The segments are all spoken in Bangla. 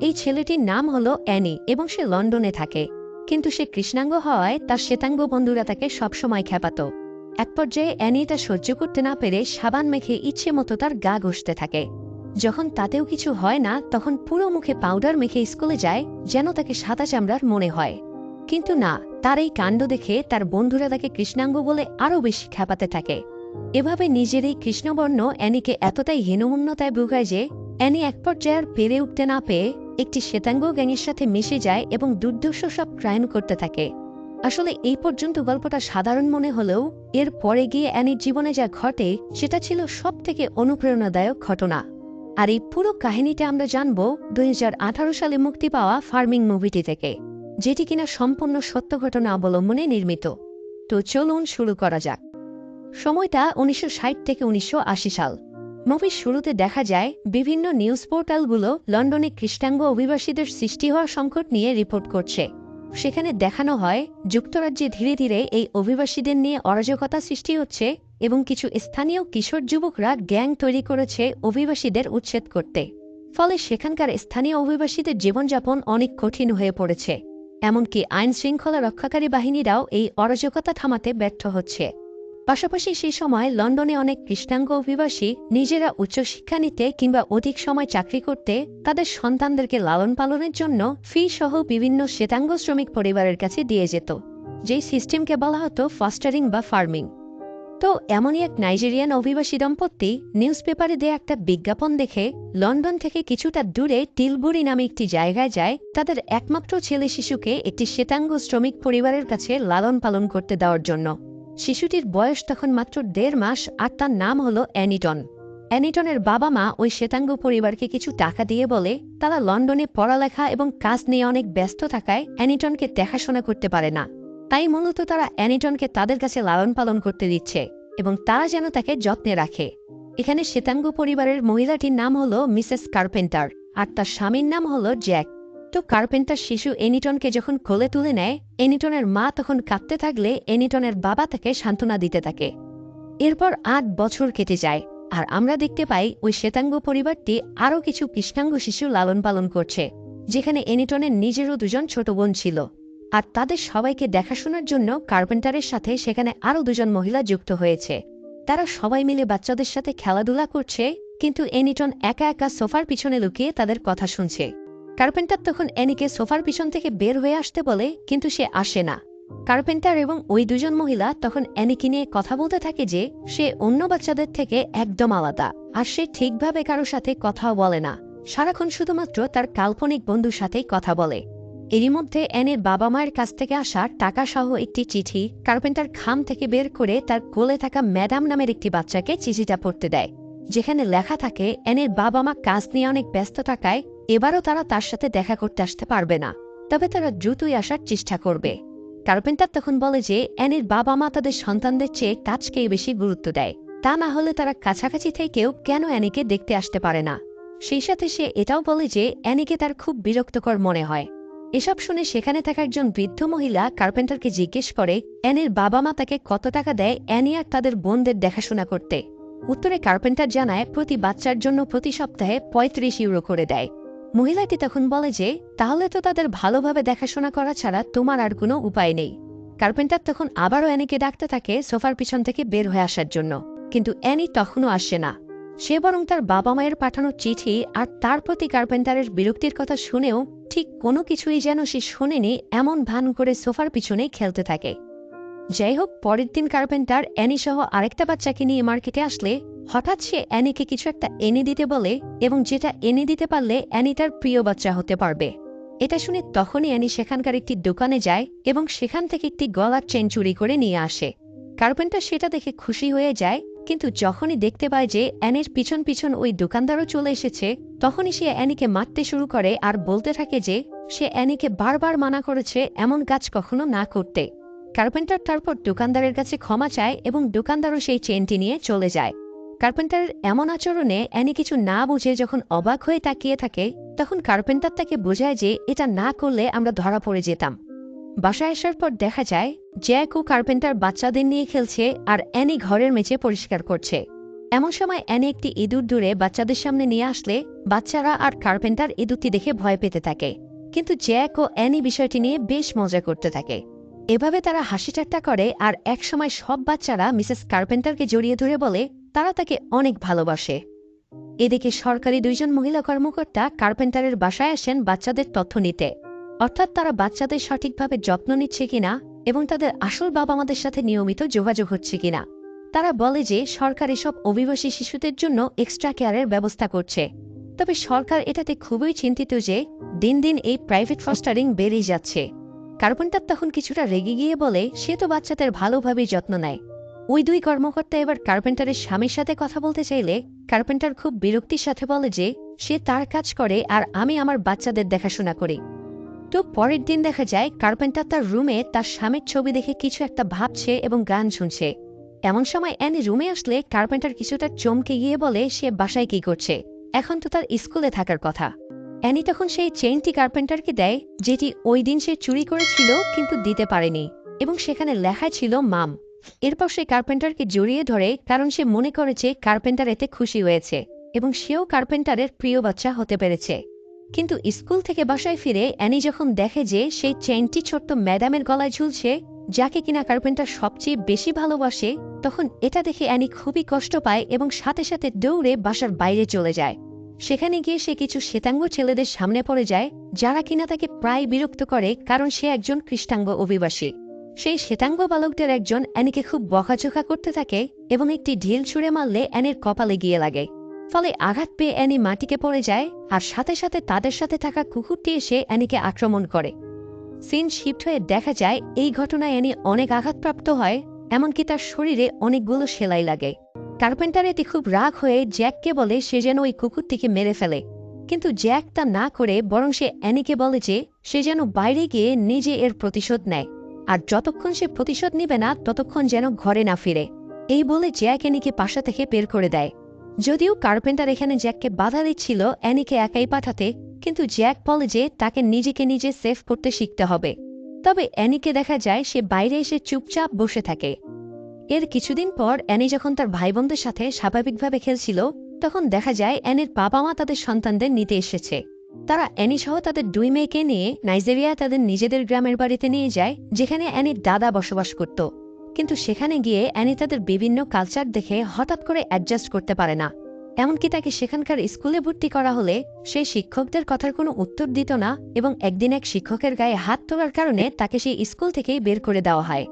এই ছেলেটির নাম হলো অ্যানি এবং সে লন্ডনে থাকে। কিন্তু সে কৃষ্ণাঙ্গ হওয়ায় তার শ্বেতাঙ্গ বন্ধুরা তাকে সবসময় খেপাত এক পর্যায়ে অ্যানি এটা সহ্য করতে না পেরে সাবান মেখে ইচ্ছে মতো তার গা ঘষতে থাকে। যখন তাতেও কিছু হয় না, তখন পুরো মুখে পাউডার মেখে স্কুলে যায়, যেন তাকে সাদা চামড়ার মনে হয়। কিন্তু না, তার এই কাণ্ড দেখে তার বন্ধুরা তাকে কৃষ্ণাঙ্গ বলে আরও বেশি খেপাতে থাকে। এভাবে নিজের এই কৃষ্ণবর্ণ অ্যানিকে এতটাই হীনমন্যতায় ভুগায় যে অ্যানি এক পর্যায়ে আর পেরে উঠতে না পেয়ে একটি শ্বেতাঙ্গ গ্যাংয়ের সাথে মিশে যায় এবং দুর্দর্শ সব ক্রাইম করতে থাকে। আসলে এই পর্যন্ত গল্পটা সাধারণ মনে হলেও এর পরে গিয়ে অ্যানির জীবনে যা ঘটে সেটা ছিল সব থেকে অনুপ্রেরণাদায়ক ঘটনা। আর এই পুরো কাহিনীটা আমরা জানব দুই হাজার আঠারো সালে মুক্তি পাওয়া ফার্মিং মুভিটি থেকে, যেটি কিনা সম্পূর্ণ সত্য ঘটনা অবলম্বনে নির্মিত। তো চলুন শুরু করা যাক। সময়টা উনিশশো ষাট থেকে উনিশশো আশি সাল। মুভির শুরুতে দেখা যায়, বিভিন্ন নিউজ পোর্টালগুলো লন্ডনে খ্রিস্টাঙ্গ অভিবাসীদের সৃষ্টি হওয়া সংকট নিয়ে রিপোর্ট করছে। সেখানে দেখানো হয়, যুক্তরাজ্যে ধীরে ধীরে এই অভিবাসীদের নিয়ে অরাজকতা সৃষ্টি হচ্ছে এবং কিছু স্থানীয় কিশোর যুবকরা গ্যাং তৈরি করেছে অভিবাসীদের উচ্ছেদ করতে। ফলে সেখানকার স্থানীয় অভিবাসীদের জীবনযাপন অনেক কঠিন হয়ে পড়েছে। এমনকি আইন শৃঙ্খলা রক্ষাকারী বাহিনীরাও এই অরাজকতা থামাতে ব্যর্থ হচ্ছে। পাশাপাশি সেই সময় লন্ডনে অনেক কৃষ্ণাঙ্গ অভিবাসী নিজেরা উচ্চশিক্ষা নিতে কিংবা অধিক সময় চাকরি করতে তাদের সন্তানদেরকে লালন পালনের জন্য ফি সহ বিভিন্ন শ্বেতাঙ্গ শ্রমিক পরিবারের কাছে দিয়ে যেত, যেই সিস্টেমকে বলা হতো ফস্টারিং বা ফার্মিং তো এমনই এক নাইজেরিয়ান অভিবাসী দম্পতি নিউজ পেপারে দেয়া একটা বিজ্ঞাপন দেখে লন্ডন থেকে কিছুটা দূরে টিলবুরি নামে একটি জায়গায় যায় তাদের একমাত্র ছেলে শিশুকে একটি শ্বেতাঙ্গ শ্রমিক পরিবারের কাছে লালন পালন করতে দেওয়ার জন্য। শিশুটির বয়স তখন মাত্র দেড় মাস আর তার নাম হলো অ্যানিটন। অ্যানিটনের বাবা মা ওই শ্বেতাঙ্গ পরিবারকে কিছু টাকা দিয়ে বলে, তারা লন্ডনে পড়ালেখা এবং কাজ নিয়ে অনেক ব্যস্ত থাকায় অ্যানিটনকে দেখাশোনা করতে পারে না। তাই মূলত তারা অ্যানিটনকে তাদের কাছে লালন পালন করতে দিচ্ছে এবং তারা যেন তাকে যত্নে রাখে। এখানে শ্বেতাঙ্গ পরিবারের মহিলাটির নাম হলো মিসেস কার্পেন্টার আর তার স্বামীর নাম হলো জ্যাক। তো কার্পেন্টার শিশু এনিটনকে যখন কোলে তুলে নেয়, এনিটনের মা তখন কাঁদতে থাকলে এনিটনের বাবা তাকে সান্ত্বনা দিতে থাকে। এরপর আট বছর কেটে যায়, আর আমরা দেখতে পাই ওই শ্বেতাঙ্গ পরিবারটি আরও কিছু কৃষ্ণাঙ্গ শিশু লালন পালন করছে, যেখানে এনিটনের নিজেরও দুজন ছোট বোন ছিল। আর তাদের সবাইকে দেখাশোনার জন্য কার্পেন্টারের সাথে সেখানে আরও দুজন মহিলা যুক্ত হয়েছে। তারা সবাই মিলে বাচ্চাদের সাথে খেলাধুলা করছে, কিন্তু এনিটন একা একা সোফার পিছনে লুকিয়ে তাদের কথা শুনছে। কার্পেন্টার তখন অ্যানিকে সোফার পিছন থেকে বের হয়ে আসতে বলে, কিন্তু সে আসে না। কার্পেন্টার এবং ওই দুজন মহিলা তখন অ্যানিকে নিয়ে কথা বলতে থাকে যে, সে অন্য বাচ্চাদের থেকে একদম আলাদা, আর সে ঠিকভাবে কারোর সাথে কথাও বলে না। সারাক্ষণ শুধুমাত্র তার কাল্পনিক বন্ধুর সাথেই কথা বলে। এরই মধ্যে অ্যানির বাবা মায়ের কাছ থেকে আসা টাকা সহ একটি চিঠি কার্পেন্টার খাম থেকে বের করে তার কোলে থাকা ম্যাডাম নামের একটি বাচ্চাকে চিঠিটা পড়তে দেয়। যেখানে লেখা থাকে অ্যানির বাবা মা কাজ নিয়ে অনেক ব্যস্ত থাকায় এবারও তারা তার সাথে দেখা করতে আসতে পারবে না। তবে তারা দ্রুতই আসার চেষ্টা করবে। কার্পেন্টার তখন বলে যে, অ্যানির বাবা মা তাদের সন্তানদের চেয়ে কাজকেই বেশি গুরুত্ব দেয়। তা না হলে তারা কাছাকাছি থেকেও কেন অ্যানিকে দেখতে আসতে পারে না? সেই সাথে সে এটাও বলে যে, অ্যানিকে তার খুব বিরক্তকর মনে হয়। এসব শুনে সেখানে থাকা একজন বৃদ্ধ মহিলা কার্পেন্টারকে জিজ্ঞেস করে, অ্যানির বাবা মা তাকে কত টাকা দেয়? অ্যানি আর তাদের বোনদের দেখাশোনা করতে। উত্তরে কার্পেন্টার জানায়, প্রতি বাচ্চার জন্য প্রতি সপ্তাহে পঁয়ত্রিশ ইউরো করে দেয়। মহিলাটি তখন বলে যে, তাহলে তো তাদের ভালোভাবে দেখাশোনা করা ছাড়া তোমার আর কোনো উপায় নেই। কার্পেন্টার তখন আবারও অ্যানিকে ডাকতে থাকে সোফার পিছন থেকে বের হয়ে আসার জন্য। কিন্তু অ্যানি তখনও আসে না। সে বরং তার বাবা মায়ের পাঠানো চিঠি আর তার প্রতি কার্পেন্টারের বিরক্তির কথা শুনেও ঠিক কোনো কিছুই যেন সে শোনেনি এমন ভান করে সোফার পিছনেই খেলতে থাকে। যাই হোক, পরের দিন কার্পেন্টার অ্যানি সহ আরেকটা বাচ্চাকে নিয়ে মার্কেটে আসলে হঠাৎ সে অ্যানিকে কিছু একটা এনে দিতে বলে এবং যেটা এনে দিতে পারলে অ্যানি তার প্রিয় বাচ্চা হতে পারবে। এটা শুনে তখনই অ্যানি সেখানকার একটি দোকানে যায় এবং সেখান থেকে একটি গলার চেন চুরি করে নিয়ে আসে। কার্পেন্টার সেটা দেখে খুশি হয়ে যায়, কিন্তু যখনই দেখতে পায় যে অ্যানির পিছন পিছন ওই দোকানদারও চলে এসেছে, তখনই সে অ্যানিকে মারতে শুরু করে আর বলতে থাকে যে সে অ্যানিকে বারবার মানা করেছে এমন কাজ কখনো না করতে। কার্পেন্টার তারপর দোকানদারের কাছে ক্ষমা চায় এবং দোকানদারও সেই চেনটি নিয়ে চলে যায়। কার্পেন্টারের এমন আচরণে অ্যানি কিছু না বুঝে যখন অবাক হয়ে তাকিয়ে থাকে, তখন কার্পেন্টার তাকে বোঝায় যে এটা না করলে আমরা ধরা পড়ে যেতাম। বাসায় আসার পর দেখা যায়, জ্যাক ও কার্পেন্টার বাচ্চাদের নিয়ে খেলছে আর অ্যানি ঘরের মেঝে পরিষ্কার করছে। এমন সময় অ্যানি একটি ইঁদুর দূরে বাচ্চাদের সামনে নিয়ে আসলে, বাচ্চারা আর কার্পেন্টার ইঁদুরটি দেখে ভয় পেতে থাকে। কিন্তু জ্যাক ও অ্যানি বিষয়টি নিয়ে বেশ মজা করতে থাকে। এভাবে তারা হাসি ঠাট্টা করে আর একসময় সব বাচ্চারা মিসেস কার্পেন্টারকে জড়িয়ে ধরে বলে তারা তাকে অনেক ভালোবাসে। এদিকে সরকারি দুইজন মহিলা কর্মকর্তা কার্পেন্টারের বাসায় আসেন বাচ্চাদের তথ্য নিতে। অর্থাৎ তারা বাচ্চাদের সঠিকভাবে যত্ন নিচ্ছে কিনা এবং তাদের আসল বাবা মাদের সাথে নিয়মিত যোগাযোগ হচ্ছে কিনা। তারা বলে যে, সরকার এসব অভিবাসী শিশুদের জন্য এক্সট্রা কেয়ারের ব্যবস্থা করছে। তবে সরকার এটাতে খুবই চিন্তিত যে, দিন দিন এই প্রাইভেট ফস্টারিং বেড়েই যাচ্ছে। কার্পেন্টার তখন কিছুটা রেগে গিয়ে বলে, সে তো বাচ্চাদের ভালোভাবেই যত্ন নেয়। ওই দুই কর্মকর্তা এবার কার্পেন্টারের স্বামীর সাথে কথা বলতে চাইলে কার্পেন্টার খুব বিরক্তির সাথে বলে যে, সে তার কাজ করে আর আমি আমার বাচ্চাদের দেখাশোনা করি। তো পরের দিন দেখা যায় কার্পেন্টার তার রুমে তার স্বামীর ছবি দেখে কিছু একটা ভাবছে এবং গান শুনছে। এমন সময় অ্যানি রুমে আসলে কার্পেন্টার কিছুটা চমকে গিয়ে বলে, সে বাসায় কি করছে? এখন তো তার স্কুলে থাকার কথা। অ্যানি তখন সেই চেইনটি কার্পেন্টারকে দেয়, যেটি ওই দিন সে চুরি করেছিল কিন্তু দিতে পারেনি এবং সেখানে লেখা ছিল, মাম। এরপর সে কার্পেন্টারকে জড়িয়ে ধরে, কারণ সে মনে করেছে কার্পেন্টার এতে খুশি হয়েছে এবং সেও কার্পেন্টারের প্রিয় বাচ্চা হতে পেরেছে। কিন্তু স্কুল থেকে বাসায় ফিরে অ্যানি যখন দেখে যে সেই চেইনটি ছোট্ট ম্যাডামের গলায় ঝুলছে, যাকে কিনা কার্পেন্টার সবচেয়ে বেশি ভালোবাসে, তখন এটা দেখে অ্যানি খুবই কষ্ট পায় এবং সাথে সাথে দৌড়ে বাসার বাইরে চলে যায়। সেখানে গিয়ে সে কিছু শ্বেতাঙ্গ ছেলেদের সামনে পড়ে যায়, যারা কিনা তাকে প্রায় বিরক্ত করে, কারণ সে একজন কৃষ্ণাঙ্গ অভিবাসী। সেই শ্বেতাঙ্গ বালকদের একজন অ্যানিকে খুব বকাঝোকা করতে থাকে এবং একটি ঢিল ছুঁড়ে মারলে অ্যানির কপালে গিয়ে লাগে। ফলে আঘাত পেয়ে অ্যানি মাটিকে পড়ে যায় আর সাথে সাথে তাদের সাথে থাকা কুকুরটি এসে অ্যানিকে আক্রমণ করে। সিন শিফট হয়ে দেখা যায় এই ঘটনায় অ্যানি অনেক আঘাতপ্রাপ্ত হয়, এমনকি তার শরীরে অনেকগুলো সেলাই লাগে। কার্পেন্টার এটি খুব রাগ হয়ে জ্যাককে বলে সে যেন ওই কুকুরটিকে মেরে ফেলে। কিন্তু জ্যাক তা না করে বরং সে অ্যানিকে বলে যে সে যেন বাইরে গিয়ে নিজে এর প্রতিশোধ নেয়। আর যতক্ষণ সে প্রতিশোধ নিবে না, ততক্ষণ যেন ঘরে না ফিরে। এই বলে জ্যাক এনিকে পাশা থেকে বের করে দেয়। যদিও কার্পেন্টার এখানে জ্যাককে বাধা দিচ্ছিল অ্যানিকে একাই পাঠাতে, কিন্তু জ্যাক বলে যে তাকে নিজেকে নিজে সেফ করতে শিখতে হবে। তবে অ্যানিকে দেখা যায় সে বাইরে এসে চুপচাপ বসে থাকে। এর কিছুদিন পর অ্যানি যখন তার ভাই সাথে স্বাভাবিকভাবে খেলছিল, তখন দেখা যায় অ্যানির বাবা মা তাদের সন্তানদের নিতে এসেছে। তারা অ্যানি সহ তাদের দুই মেয়েকে নিয়ে নাইজেরিয়া তাদের নিজেদের গ্রামের বাড়িতে নিয়ে যায়, যেখানে অ্যানির দাদা বসবাস করত। কিন্তু সেখানে গিয়ে অ্যানি তাদের বিভিন্ন কালচার দেখে হঠাৎ করে অ্যাডজাস্ট করতে পারে না। এমনকি তাকে সেখানকার স্কুলে ভর্তি করা হলে সে শিক্ষকদের কথার কোনো উত্তর দিত না এবং একদিন এক শিক্ষকের গায়ে হাত তোলার কারণে তাকে সেই স্কুল থেকেই বের করে দেওয়া হয়।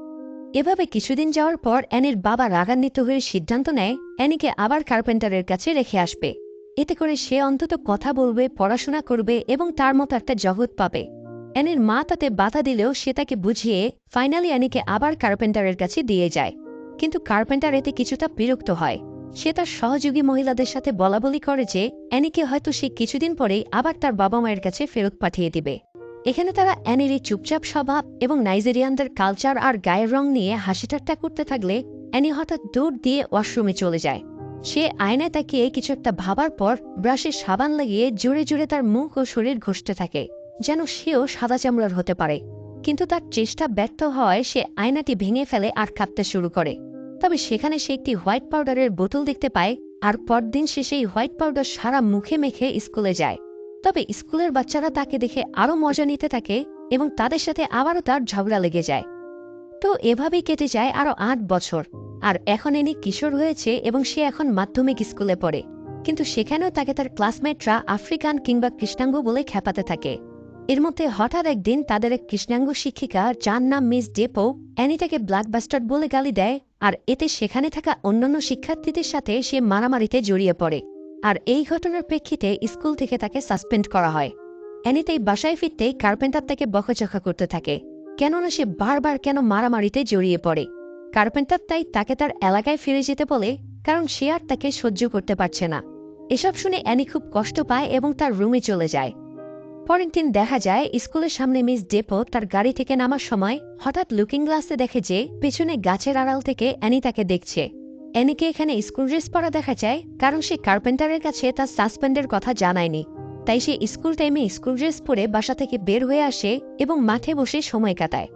এভাবে কিছুদিন যাওয়ার পর অ্যানির বাবা রাগান্বিত হয়ে সিদ্ধান্ত নেয়, অ্যানিকে আবার কার্পেন্টারের কাছে রেখে আসবে। এতে করে সে অন্তত কথা বলবে, পড়াশোনা করবে এবং তার মতো একটা জগৎ পাবে। অ্যানির মা তাতে বাধা দিলেও সে তাকে বুঝিয়ে ফাইনালি অ্যানিকে আবার কার্পেন্টারের কাছে দিয়ে যায়। কিন্তু কার্পেন্টার এতে কিছুটা বিরক্ত হয়। সে তার সহযোগী মহিলাদের সাথে বলাবলি করে যে, অ্যানিকে হয়তো সে কিছুদিন পরেই আবার তার বাবা মায়ের কাছে ফেরত পাঠিয়ে দিবে। এখানে তারা অ্যানির এই চুপচাপ স্বভাব এবং নাইজেরিয়ানদের কালচার আর গায়ের রং নিয়ে হাসি ঠাট্টা করতে থাকলে অ্যানি হঠাৎ দৌড় দিয়ে ওয়াশরুমে চলে যায়। সে আয়নায় তাকিয়ে কিছু একটা ভাবার পর ব্রাশে সাবান লাগিয়ে জোরে জোরে তার মুখ ও শরীর ঘষতে থাকে, যেন সেও সাদা চামড়ার হতে পারে। কিন্তু তার চেষ্টা ব্যর্থ হওয়ায় সে আয়নাটি ভেঙে ফেলে আর কাঁপতে শুরু করে। তবে সেখানে সে একটি হোয়াইট পাউডারের বোতল দেখতে পায় আর পরদিন সে সেই হোয়াইট পাউডার সারা মুখে মেখে স্কুলে যায়। তবে স্কুলের বাচ্চারা তাকে দেখে আরও মজা নিতে থাকে এবং তাদের সাথে আবারও তার ঝগড়া লেগে যায়। তো এভাবেই কেটে যায় আরও আট বছর। আর এখন এনি কিশোর হয়েছে এবং সে এখন মাধ্যমিক স্কুলে পড়ে। কিন্তু সেখানেও তাকে তার ক্লাসমেটরা আফ্রিকান কিংবা কৃষ্ণাঙ্গ বলে খেপাতে থাকে। এর মধ্যে হঠাৎ একদিন তাদের এক কৃষ্ণাঙ্গ শিক্ষিকা, যার নাম মিস ডেপো অ্যানিটাকে ব্ল্যাকবাস্টার বলে গালি দেয় আর এতে সেখানে থাকা অন্যান্য শিক্ষার্থীদের সাথে সে মারামারিতে জড়িয়ে পড়ে। আর এই ঘটনার প্রেক্ষিতে স্কুল থেকে তাকে সাসপেন্ড করা হয়। অ্যানিতেই বাসায় ফিরতেই কার্পেন্টার তাকে বকাচকা করতে থাকে। কেননা সে বারবার কেন মারামারিতে জড়িয়ে পড়ে। কার্পেন্টার তাই তাকে তার এলাকায় ফিরে যেতে বলে, কারণ সে আর তাকে সহ্য করতে পারছে না। এসব শুনে অ্যানি খুব কষ্ট পায় এবং তার রুমে চলে যায়। পরের দিন দেখা যায়, স্কুলের সামনে মিস ডেপো তার গাড়ি থেকে নামার সময় হঠাৎ লুকিং গ্লাসে দেখে যে, পেছনে গাছের আড়াল থেকে অ্যানি তাকে দেখছে। অ্যানিকে এখানে স্কুল ড্রেস পরা দেখা যায়, কারণ সে কার্পেন্টারের কাছে তার সাসপেন্ডের কথা জানায়নি। তাই সে স্কুল টাইমে স্কুল ড্রেস পরে বাসা থেকে বের হয়ে আসে এবং মাঠে বসে সময় কাটায়।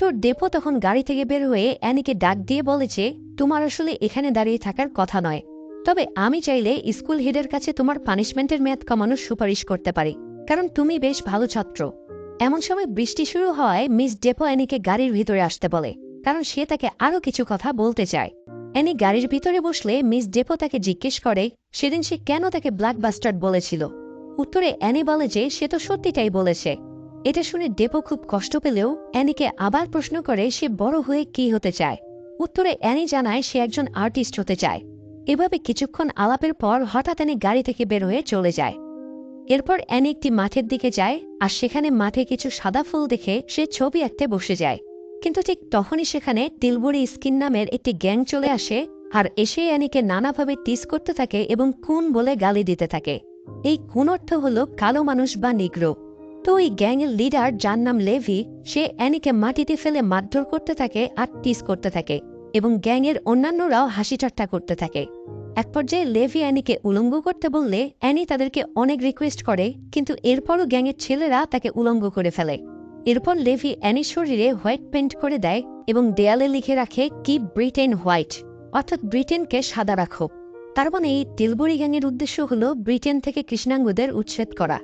তো ডেপো তখন গাড়ি থেকে বের হয়ে অ্যানিকে ডাক দিয়ে বলেছে তোমার আসলে এখানে দাঁড়িয়ে থাকার কথা নয়। তবে আমি চাইলে স্কুল হেডের কাছে তোমার পানিশমেন্টের মেয়াদ কমানোর সুপারিশ করতে পারি, কারণ তুমি বেশ ভালো ছাত্র। এমন সময় বৃষ্টি শুরু হওয়ায় মিস ডেপো অ্যানিকে গাড়ির ভিতরে আসতে বলে, কারণ সে তাকে আরও কিছু কথা বলতে চায়। অ্যানি গাড়ির ভিতরে বসলে মিস ডেপো তাকে জিজ্ঞেস করে, সেদিন সে কেন তাকে ব্ল্যাক বাস্টার্ড বলেছিল? উত্তরে অ্যানি বলে যে সে তো সত্যিটাই বলেছে। এটা শুনে ডেপো খুব কষ্ট পেলেও অ্যানিকে আবার প্রশ্ন করে সে বড় হয়ে কি হতে চায়। উত্তরে অ্যানি জানায় সে একজন আর্টিস্ট হতে চায়। এভাবে কিছুক্ষণ আলাপের পর হঠাৎ অ্যানি গাড়ি থেকে বের হয়ে চলে যায়। এরপর অ্যানি একটি মাঠের দিকে যায় আর সেখানে মাঠে কিছু সাদা ফুল দেখে সে ছবি আঁকতে বসে যায়। কিন্তু ঠিক তখনই সেখানে তিলবুড়ি স্কিন নামের একটি গ্যাং চলে আসে আর এসে অ্যানিকে নানাভাবে টিস করতে থাকে এবং খুন বলে গালি দিতে থাকে। এই অর্থ হল কালো মানুষ বা নিগ্রো। তো ওই গ্যাংয়ের লিডার যার নাম লেভি, সে অ্যানিকে মাটিতে ফেলে মারধর করতে থাকে আর টিস করতে থাকে এবং গ্যাংয়ের অন্যান্যরাও হাসি ঠাট্টা করতে থাকে। এক পর্যায়ে লেভি অ্যানিকে উলঙ্গ করতে বললে অ্যানি তাদেরকে অনেক রিকোয়েস্ট করে, কিন্তু এরপরও গ্যাংয়ের ছেলেরা তাকে উলঙ্গ করে ফেলে। এরপর লেভি অ্যানির শরীরে হোয়াইট পেন্ট করে দেয় এবং দেয়ালে লিখে রাখে কি ব্রিটেন হোয়াইট। অর্থাৎ ব্রিটেনকে সাদা রাখো। তার মানে এই টিলবুরি গ্যাংয়ের উদ্দেশ্য হল ব্রিটেন থেকে কৃষ্ণাঙ্গদের উচ্ছেদ করা।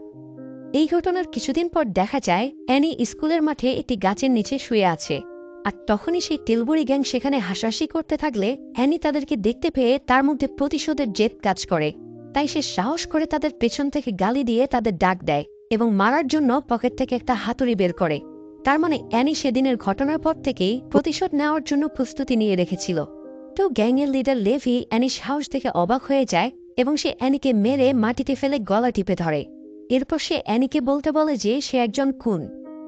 এই ঘটনার কিছুদিন পর দেখা যায়, অ্যানি স্কুলের মাঠে একটি গাছের নিচে শুয়ে আছে। আর তখনই সেই টিলবুরি গ্যাং সেখানে হাসাহাসি করতে থাকলে, অ্যানি তাদেরকে দেখতে পেয়ে তার মধ্যে প্রতিশোধের জেদ কাজ করে। তাই সে সাহস করে তাদের পেছন থেকে গালি দিয়ে তাদের ডাক দেয় এবং মারার জন্য পকেট থেকে একটা হাতুড়ি বের করে। তার মানে অ্যানি সেদিনের ঘটনার পর থেকেই প্রতিশোধ নেওয়ার জন্য প্রস্তুতি নিয়ে রেখেছিল। তো গ্যাংয়ের লিডার লেভি অ্যানি সাহস দেখে অবাক হয়ে যায় এবং সে অ্যানিকে মেরে মাটিতে ফেলে গলা টিপে ধরে। এরপর সে অ্যানিকে বলতে বলে যে সে একজন খুন।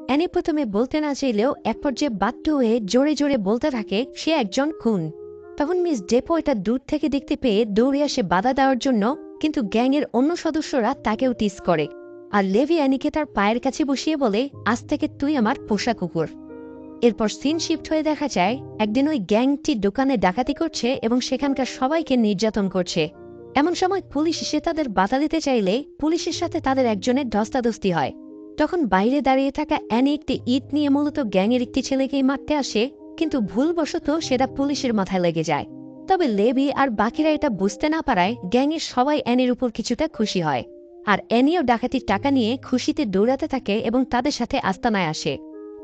অ্যানি প্রথমে বলতে না চাইলেও এক পর্যায়ে বাধ্য হয়ে জোরে জোরে বলতে থাকে, সে একজন খুন। তখন মিস ডেপো এটা দূর থেকে দেখতে পেয়ে দৌড়ে আসে বাধা দেওয়ার জন্য, কিন্তু গ্যাংয়ের অন্য সদস্যরা তাকেও টিস করে। আর লেভি অ্যানিকে তার পায়ের কাছে বসিয়ে বলে, আজ থেকে তুই আমার পোষা কুকুর। এরপর সিন শিফট হয়ে দেখা যায়, একদিন ওই গ্যাংটি দোকানে ডাকাতি করছে এবং সেখানকার সবাইকে নির্যাতন করছে। এমন সময় পুলিশ এসে তাদের বাধা দিতে চাইলে পুলিশের সাথে তাদের একজনের ধস্তাধস্তি হয়। তখন বাইরে দাঁড়িয়ে থাকা অ্যানি একটি ইট নিয়ে মূলত গ্যাংয়ের একটি ছেলেকেই মারতে আসে, কিন্তু ভুলবশত সেটা পুলিশের মাথায় লেগে যায়। তবে লেবি আর বাকিরা এটা বুঝতে না পারায় গ্যাংয়ের সবাই অ্যানির উপর কিছুটা খুশি হয়। আর অ্যানিও ডাকাতির টাকা নিয়ে খুশিতে দৌড়াতে থাকে এবং তাদের সাথে আস্তানায় আসে।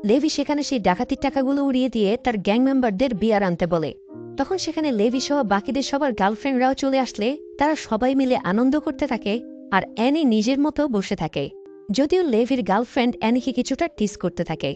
লেভি সেখানে সেই ডাকাতির টাকাগুলো উড়িয়ে দিয়ে তার গ্যাং মেম্বারদের বিয়ার আনতে বলে। তখন সেখানে লেভি সহ বাকিদের সবার গার্লফ্রেন্ডরাও চলে আসলে তারা সবাই মিলে আনন্দ করতে থাকে আর অ্যানি নিজের মতো বসে থাকে। যদিও লেভির গার্লফ্রেন্ড অ্যানিকে কিছুটা টিস করতে থাকে।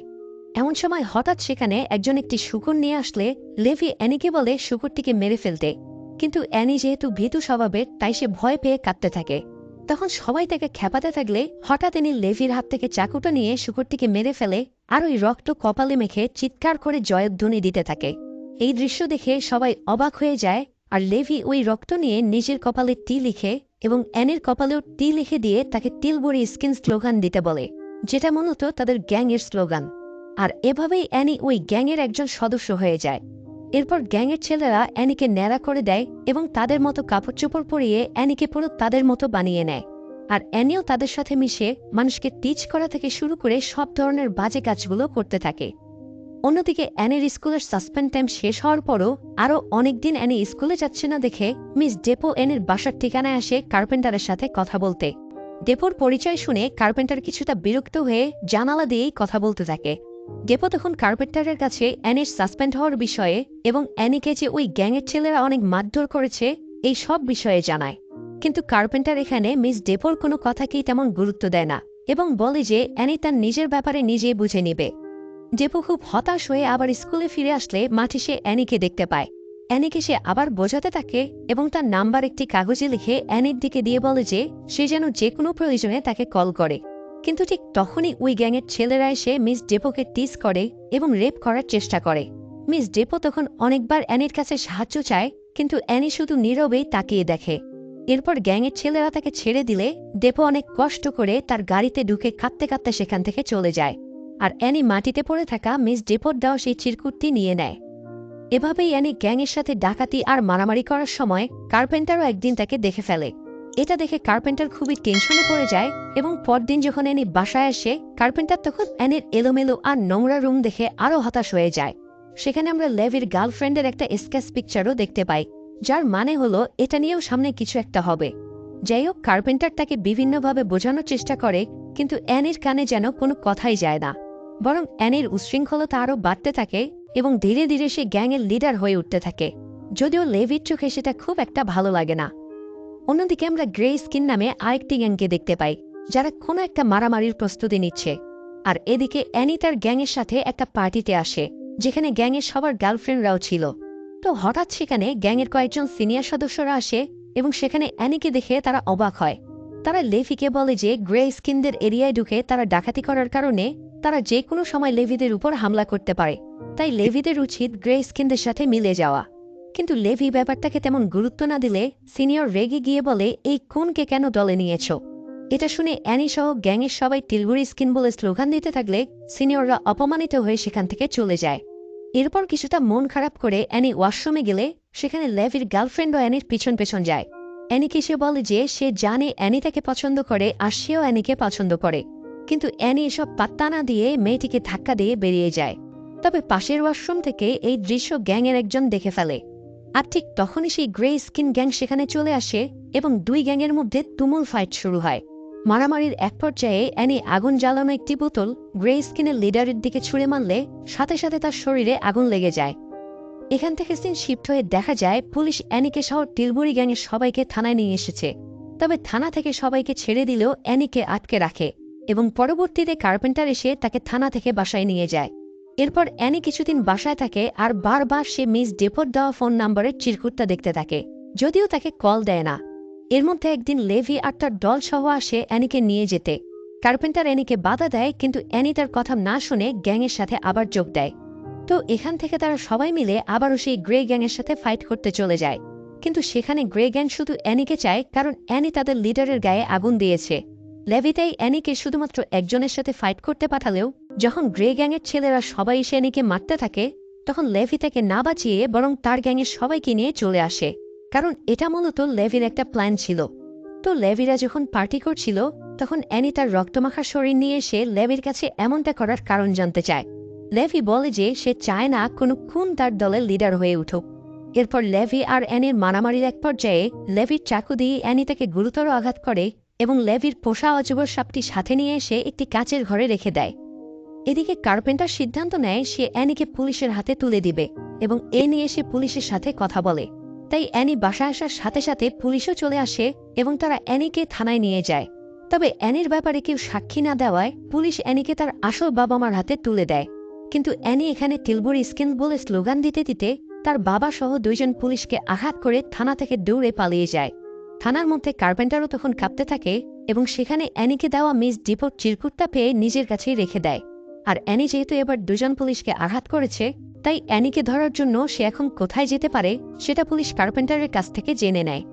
এমন সময় হঠাৎ সেখানে একজন একটি শুকুর নিয়ে আসলে লেভি অ্যানিকে বলে শুকুরটিকে মেরে ফেলতে। কিন্তু অ্যানি যেহেতু ভীতু স্বভাবের, তাই সে ভয় পেয়ে কাঁদতে থাকে। তখন সবাই তাকে খেপাতে থাকলে হঠাৎ এনি লেভির হাত থেকে চাকুটা নিয়ে শুকুরটিকে মেরে ফেলে আর ওই রক্ত কপালে মেখে চিৎকার করে জয়ধ্বনি দিতে থাকে। এই দৃশ্য দেখে সবাই অবাক হয়ে যায় আর লেভি ওই রক্ত নিয়ে নিজের কপালে টি লিখে এবং অ্যানের কপালেও টি লিখে দিয়ে তাকে টিলবরি স্কিন স্লোগান দিতে বলে, যেটা মূলত তাদের গ্যাংয়ের স্লোগান। আর এভাবেই অ্যানি ওই গ্যাংয়ের একজন সদস্য হয়ে যায়। এরপর গ্যাংয়ের ছেলেরা অ্যানিকে ন্যাড়া করে দেয় এবং তাদের মতো কাপড় চোপড় পরিয়ে অ্যানিকে পুরো তাদের মতো বানিয়ে নেয়। আর অ্যানিও তাদের সাথে মিশে মানুষকে টিচ করা থেকে শুরু করে সব ধরনের বাজে কাজগুলো করতে থাকে। অন্যদিকে অ্যানির স্কুলের সাসপেন্ড টাইম শেষ হওয়ার পরও আরও অনেকদিন অ্যানি স্কুলে যাচ্ছে না দেখে মিস ডেপো অ্যানির বাসার ঠিকানায় আসে কার্পেন্টারের সাথে কথা বলতে। ডেপোর পরিচয় শুনে কার্পেন্টার কিছুটা বিরক্ত হয়ে জানালা দিয়েই কথা বলতে থাকে। ডেপো তখন কার্পেন্টারের কাছে অ্যানির সাসপেন্ড হওয়ার বিষয়ে এবং অ্যানিকে যে ওই গ্যাংয়ের ছেলেরা অনেক মারধর করেছে, এই সব বিষয়ে জানায়। কিন্তু কার্পেন্টার এখানে মিস ডেপোর কোনো কথাকেই তেমন গুরুত্ব দেয় না এবং বলে যে অ্যানি তার নিজের ব্যাপারে নিজে বুঝে নিবে। ডেপো খুব হতাশ হয়ে আবার স্কুলে ফিরে আসলে মাঠে সে অ্যানিকে দেখতে পায়। অ্যানিকে সে আবার বোঝাতে থাকে এবং তার নাম্বার একটি কাগজে লিখে অ্যানির দিকে দিয়ে বলে যে সে যেন যে কোনো প্রয়োজনে তাকে কল করে। কিন্তু ঠিক তখনই ওই গ্যাংয়ের ছেলেরা এসে মিস ডেপোকে টিস করে এবং রেপ করার চেষ্টা করে। মিস ডেপো তখন অনেকবার অ্যানির কাছে সাহায্য চায়, কিন্তু অ্যানি শুধু নীরবেই তাকিয়ে দেখে। এরপর গ্যাংয়ের ছেলেরা তাকে ছেড়ে দিলে ডেপো অনেক কষ্ট করে তার গাড়িতে ঢুকে কাঁদতে কাঁদতে সেখান থেকে চলে যায়। আর অ্যানি মাটিতে পড়ে থাকা মিস ডেপোর দেওয়া সেই চিরকুটটি নিয়ে নেয়। এভাবেই অ্যানি গ্যাংয়ের সাথে ডাকাতি আর মারামারি করার সময় কার্পেন্টারও একদিন তাকে দেখে ফেলে। এটা দেখে কার্পেন্টার খুবই টেনশনে পড়ে যায় এবং পরদিন যখন অ্যানি বাসায় আসে, কার্পেন্টার তখন অ্যানির এলোমেলো আর নোংরা রুম দেখে আরও হতাশ হয়ে যায়। সেখানে আমরা লেভির গার্লফ্রেন্ডের একটা স্কেচ পিকচারও দেখতে পাই। যার মানে হলো, এটা নিয়েও সামনে কিছু একটা হবে। যাই হোক কার্পেন্টার তাকে বিভিন্নভাবে বোঝানোর চেষ্টা করে, কিন্তু অ্যানির কানে যেন কোনো কথাই যায় না। বরং অ্যানির উশৃঙ্খলতা আরও বাড়তে থাকে এবং ধীরে ধীরে সে গ্যাংয়ের লিডার হয়ে উঠতে থাকে। যদিও লেভির চোখে সেটা খুব একটা ভালো লাগে না। অন্যদিকে আমরা গ্রে স্কিন নামে আরেকটি গ্যাংকে দেখতে পাই, যারা কোনো একটা মারামারির প্রস্তুতি নিচ্ছে। আর এদিকে অ্যানি তার গ্যাংয়ের সাথে একটা পার্টিতে আসে, যেখানে গ্যাংয়ের সবার গার্লফ্রেন্ডরাও ছিল। তো হঠাৎ সেখানে গ্যাংয়ের কয়েকজন সিনিয়র সদস্যরা আসে এবং সেখানে অ্যানিকে দেখে তারা অবাক হয়। তারা লেভিকে বলে যে গ্রে স্কিনদের এরিয়ায় ঢুকে তারা ডাকাতি করার কারণে তারা যে কোনো সময় লেভিদের উপর হামলা করতে পারে। তাই লেভিদের উচিত গ্রে স্কিনদের সাথে মিলে যাওয়া। কিন্তু লেভি ব্যাপারটাকে তেমন গুরুত্ব না দিলে সিনিয়র রেগে গিয়ে বলে, এই কোনকে কেন দলে নিয়েছ? এটা শুনে অ্যানি সহ গ্যাংয়ের সবাই টিলগুড়ি স্কিন বলে স্লোগান দিতে থাকলে সিনিয়ররা অপমানিত হয়ে সেখান থেকে চলে যায়। এরপর কিছুটা মন খারাপ করে অ্যানি ওয়াশরুমে গেলে সেখানে লেভির গার্লফ্রেন্ডও অ্যানির পিছন পেছন যায়। অ্যানিকে সে বলে যে সে জানে অ্যানি তাকে পছন্দ করে আর সেও অ্যানিকে পছন্দ করে। কিন্তু অ্যানি এসব পাত্তা না দিয়ে মেয়েটিকে ধাক্কা দিয়ে বেরিয়ে যায়। তবে পাশের ওয়াশরুম থেকে এই দৃশ্য গ্যাংয়ের একজন দেখে ফেলে। আর ঠিক তখনই সেই গ্রে স্কিন গ্যাং সেখানে চলে আসে এবং দুই গ্যাংয়ের মধ্যে তুমুল ফাইট শুরু হয়। মারামারির এক পর্যায়ে অ্যানি আগুন জ্বালানো একটি বোতল গ্রে স্কিনের লিডারের দিকে ছুঁড়ে মারলে সাথে সাথে তার শরীরে আগুন লেগে যায়। এখান থেকে সিন শিফট হয়ে দেখা যায়, পুলিশ অ্যানিকে সহ টিলবুরি গ্যাংয়ের সবাইকে থানায় নিয়ে এসেছে। তবে থানা থেকে সবাইকে ছেড়ে দিলেও অ্যানিকে আটকে রাখে এবং পরবর্তীতে কার্পেন্টার এসে তাকে থানা থেকে বাসায় নিয়ে যায়। এরপর অ্যানি কিছুদিন বাসায় থাকে আর বারবার সে মিস ডেপোর দেওয়া ফোন নাম্বারের চিরকুটটা দেখতে থাকে, যদিও তাকে কল দেয় না। এর মধ্যে একদিন লেভি আর তার দল সহ আসে অ্যানিকে নিয়ে যেতে। কার্পেন্টার অ্যানিকে বাধা দেয়, কিন্তু অ্যানি তার কথা না শুনে গ্যাংয়ের সাথে আবার যোগ দেয়। তো এখান থেকে তারা সবাই মিলে আবারও সেই গ্রে গ্যাংয়ের সাথে ফাইট করতে চলে যায়। কিন্তু সেখানে গ্রে গ্যাং শুধু অ্যানিকে চায়, কারণ অ্যানি তাদের লিডারের গায়ে আগুন দিয়েছে। লেভিতাই অ্যানিকে শুধুমাত্র একজনের সাথে ফাইট করতে পাঠালেও, যখন গ্রে গ্যাংয়ের ছেলেরা সবাই এসে অ্যানিকে মারতে থাকে, তখন লেভি তাকে না বাঁচিয়ে বরং তার গ্যাংয়ের সবাইকে নিয়ে চলে আসে। কারণ এটা মূলত লেভির একটা প্ল্যান ছিল। তো লেভিরা যখন পার্টি করছিল, তখন অ্যানি তার রক্তমাখা শরীর নিয়ে এসে লেভির কাছে এমনটা করার কারণ জানতে চায়। লেভি বলে যে সে চায় না কোনো খুন তার দলের লিডার হয়ে উঠুক। এরপর লেভি আর অ্যানির মারামারির এক পর্যায়ে লেভির চাকু দিয়ে অ্যানি তাকে গুরুতর আঘাত করে এবং লেভির পোষা অজগর সাপটি সাথে নিয়ে এসে একটি কাচের ঘরে রেখে দেয়। এদিকে কার্পেন্টার সিদ্ধান্ত নেয় সে অ্যানিকে পুলিশের হাতে তুলে দিবে এবং এ নিয়ে সে পুলিশের সাথে কথা বলে। তাই অ্যানি বাসায় আসার সাথে সাথে পুলিশও চলে আসে এবং তারা অ্যানিকে থানায় নিয়ে যায়। তবে অ্যানির ব্যাপারে কেউ সাক্ষী না দেওয়ায় পুলিশ অ্যানিকে তার আসল বাবা মার হাতে তুলে দেয়। কিন্তু অ্যানি এখানে টিলবুরি স্কিন বলে স্লোগান দিতে দিতে তার বাবা সহ দুইজন পুলিশকে আঘাত করে থানা থেকে দৌড়ে পালিয়ে যায়। থানার মধ্যে কার্পেন্টারও তখন কাঁপতে থাকে এবং সেখানে অ্যানিকে দেওয়া মিস ডিপোর চিরকুটটা পেয়ে নিজের কাছেই রেখে দেয়। আর অ্যানি যেহেতু এবার দুজন পুলিশকে আঘাত করেছে তাই অ্যানিকে ধরার জন্য সে এখন কোথায় যেতে পারে, সেটা পুলিশ কার্পেন্টারের কাছ থেকে জেনে নেয়।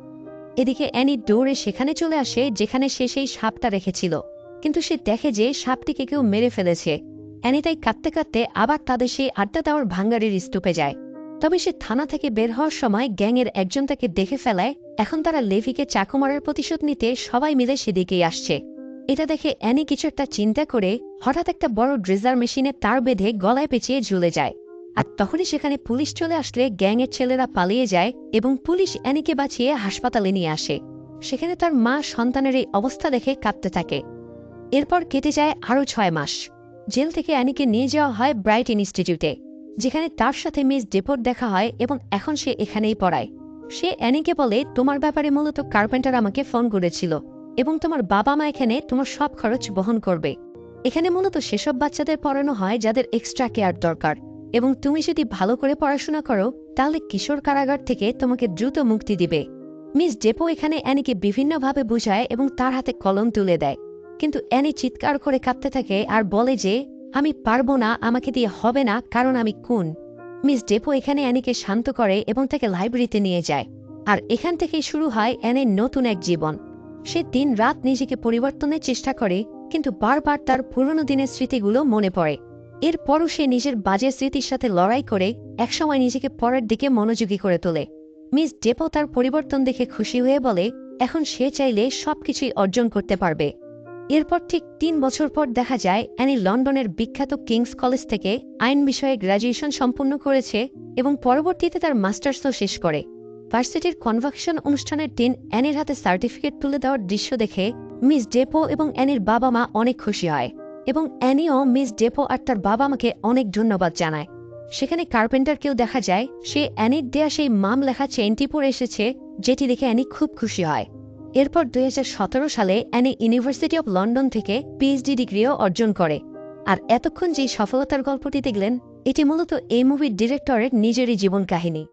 এদিকে অ্যানি দৌড়ে সেখানে চলে আসে, যেখানে সে সেই সাপটা রেখেছিল। কিন্তু সে দেখে যে সাপটিকে কেউ মেরে ফেলেছে। অ্যানি তাই কাঁদতে কাঁদতে আবার তাদের সেই আড্ডা দেওয়ার ভাঙ্গারির স্তূপে যায়। তবে সে থানা থেকে বের হওয়ার সময় গ্যাংয়ের একজন তাকে দেখে ফেলায়। এখন তারা লেভিকে চাকু মারার প্রতিশোধ নিতে সবাই মিলে সেদিকেই আসছে। এটা দেখে অ্যানি কিছু একটা চিন্তা করে হঠাৎ একটা বড় ড্রেজার মেশিনে তার বেঁধে গলায় পেঁচিয়ে ঝুলে যায়। আর তখনই সেখানে পুলিশ চলে আসলে গ্যাংয়ের ছেলেরা পালিয়ে যায় এবং পুলিশ অ্যানিকে বাঁচিয়ে হাসপাতালে নিয়ে আসে। সেখানে তার মা সন্তানের এই অবস্থা দেখে কাঁদতে থাকে। এরপর কেটে যায় আরও ছয় মাস। জেল থেকে অ্যানিকে নিয়ে যাওয়া হয় ব্রাইট ইনস্টিটিউটে, যেখানে তার সাথে মিস ডেপোর দেখা হয় এবং এখন সে এখানেই পড়ায়। সে অ্যানিকে বলে, তোমার ব্যাপারে মূলত কার্পেন্টার আমাকে ফোন করেছিল এবং তোমার বাবা মা এখানে তোমার সব খরচ বহন করবে। এখানে মূলত সেসব বাচ্চাদের পড়ানো হয় যাদের এক্সট্রা কেয়ার দরকার। এবং তুমি যদি ভালো করে পড়াশোনা করো, তাহলে কিশোর কারাগার থেকে তোমাকে দ্রুত মুক্তি দিবে। মিস ডেপো এখানে অ্যানিকে বিভিন্নভাবে বুঝায় এবং তার হাতে কলম তুলে দেয়। কিন্তু অ্যানি চিৎকার করে কাঁদতে থাকে আর বলে যে, আমি পারব না, আমাকে দিয়ে হবে না, কারণ আমি কোন মিস ডেপো এখানে অ্যানিকে শান্ত করে এবং তাকে লাইব্রেরিতে নিয়ে যায়। আর এখান থেকেই শুরু হয় অ্যানের নতুন এক জীবন। সে দিন রাত নিজেকে পরিবর্তনের চেষ্টা করে, কিন্তু বারবার তার পুরনো দিনের স্মৃতিগুলো মনে পড়ে। এরপরও সে নিজের বাজে স্মৃতির সাথে লড়াই করে একসময় নিজেকে পরের দিকে মনোযোগী করে তোলে। মিস ডেপো তার পরিবর্তন দেখে খুশি হয়ে বলে, এখন সে চাইলে সবকিছুই অর্জন করতে পারবে। এরপর ঠিক তিন বছর পর দেখা যায়, অ্যানি লন্ডনের বিখ্যাত কিংস কলেজ থেকে আইন বিষয়ে গ্র্যাজুয়েশন সম্পূর্ণ করেছে এবং পরবর্তীতে তার মাস্টার্সও শেষ করে। ভার্সিটির কনভাকশন অনুষ্ঠানের দিন অ্যানির হাতে সার্টিফিকেট তুলে দেওয়ার দৃশ্য দেখে মিস ডেপো এবং অ্যানির বাবা মা অনেক খুশি হয়। এবং অ্যানিও মিস ডেপো আর তার বাবা মাকে অনেক ধন্যবাদ জানায়। সেখানে কার্পেন্টারকেও দেখা যায়, সে অ্যানির দেয়া সেই মাম লেখা চেনটি পরে এসেছে, যেটি দেখে অ্যানি খুব খুশি হয়। এরপর দুই হাজার সতেরো সালে অ্যানি ইউনিভার্সিটি অব লন্ডন থেকে পিএইচডি ডিগ্রিও অর্জন করে। আর এতক্ষণ যে সফলতার গল্পটি দেখলেন, এটি মূলত এই মুভির ডিরেক্টরের নিজেরই জীবন কাহিনী।